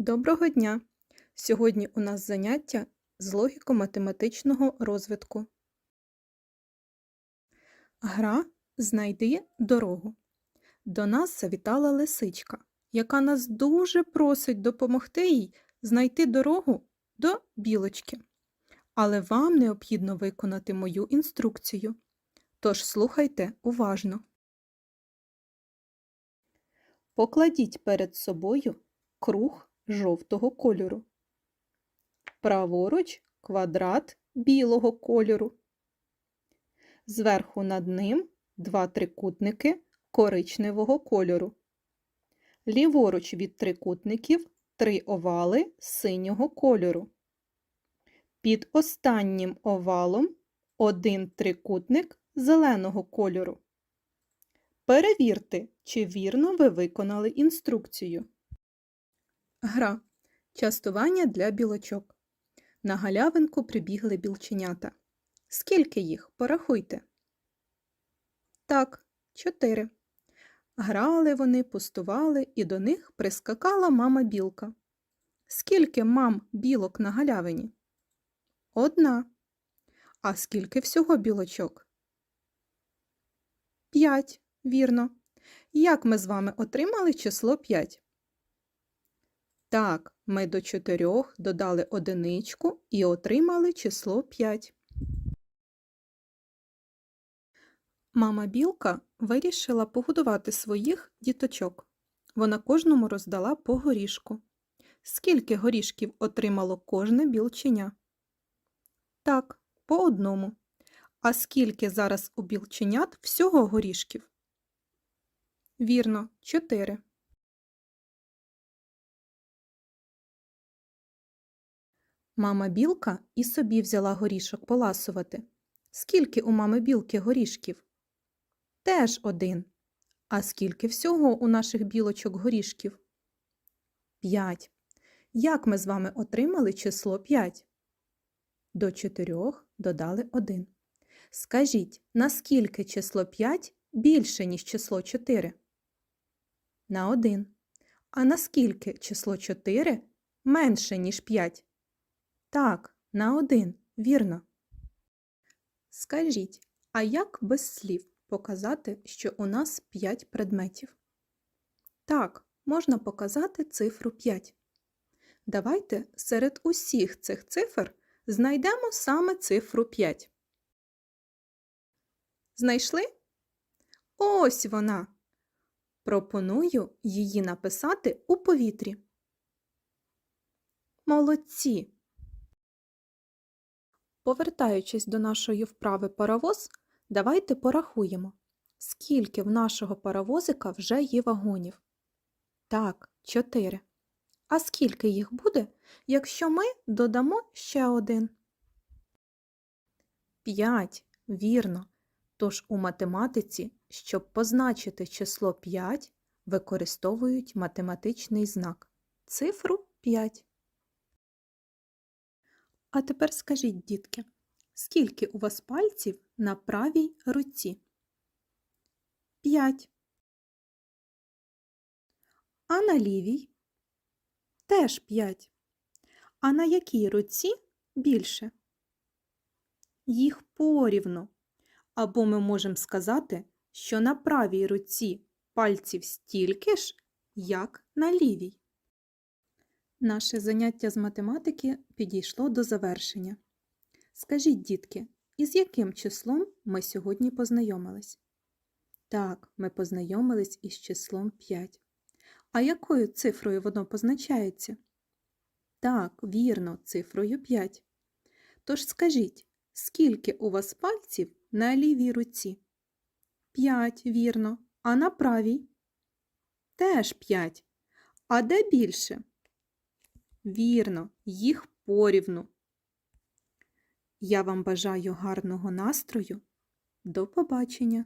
Доброго дня! Сьогодні у нас заняття з логіко-математичного розвитку. Гра Знайди дорогу. До нас завітала лисичка, яка нас дуже просить допомогти їй знайти дорогу до білочки. Але вам необхідно виконати мою інструкцію. Тож слухайте уважно. Покладіть перед собою круг жовтого кольору. Праворуч квадрат білого кольору. Зверху над ним два трикутники коричневого кольору. Ліворуч від трикутників три овали синього кольору. Під останнім овалом один трикутник зеленого кольору. Перевірте, чи вірно ви виконали інструкцію. Гра. Частування для білочок. На галявинку прибігли білченята. Скільки їх? Порахуйте. Так, чотири. Грали вони, пустували, і до них прискакала мама білка. Скільки мам білок на галявині? Одна. А скільки всього білочок? П'ять, вірно. Як ми з вами отримали число п'ять? Так, ми до чотирьох додали одиничку і отримали число 5. Мама білка вирішила погодувати своїх діточок. Вона кожному роздала по горішку. Скільки горішків отримало кожне білченя? Так, по одному. А скільки зараз у білченят всього горішків? Вірно, чотири. Мама білка і собі взяла горішок поласувати. Скільки у мами білки горішків? Теж один. А скільки всього у наших білочок горішків? П'ять. Як ми з вами отримали число 5? До чотирьох додали один. Скажіть, наскільки число 5 більше, ніж число 4? На один. А наскільки число 4 менше, ніж 5? Так, на один, вірно. Скажіть, а як без слів показати, що у нас 5 предметів? Так, можна показати цифру 5. Давайте серед усіх цих цифр знайдемо саме цифру 5. Знайшли? Ось вона. Пропоную її написати у повітрі. Молодці! Повертаючись до нашої вправи паровоз, давайте порахуємо, скільки в нашого паровозика вже є вагонів. Так, 4. А скільки їх буде, якщо ми додамо ще один? 5. Вірно. Тож у математиці, щоб позначити число 5, використовують математичний знак цифру 5. А тепер скажіть, дітки, скільки у вас пальців на правій руці? П'ять. А на лівій? Теж п'ять. А на якій руці більше? Їх порівну. Або ми можемо сказати, що на правій руці пальців стільки ж, як на лівій. Наше заняття з математики підійшло до завершення. Скажіть, дітки, із яким числом ми сьогодні познайомились? Так, ми познайомились із числом 5. А якою цифрою воно позначається? Так, вірно, цифрою 5. Тож скажіть, скільки у вас пальців на лівій руці? 5, вірно. А на правій? Теж 5. А де більше? Вірно, їх порівну. Я вам бажаю гарного настрою. До побачення!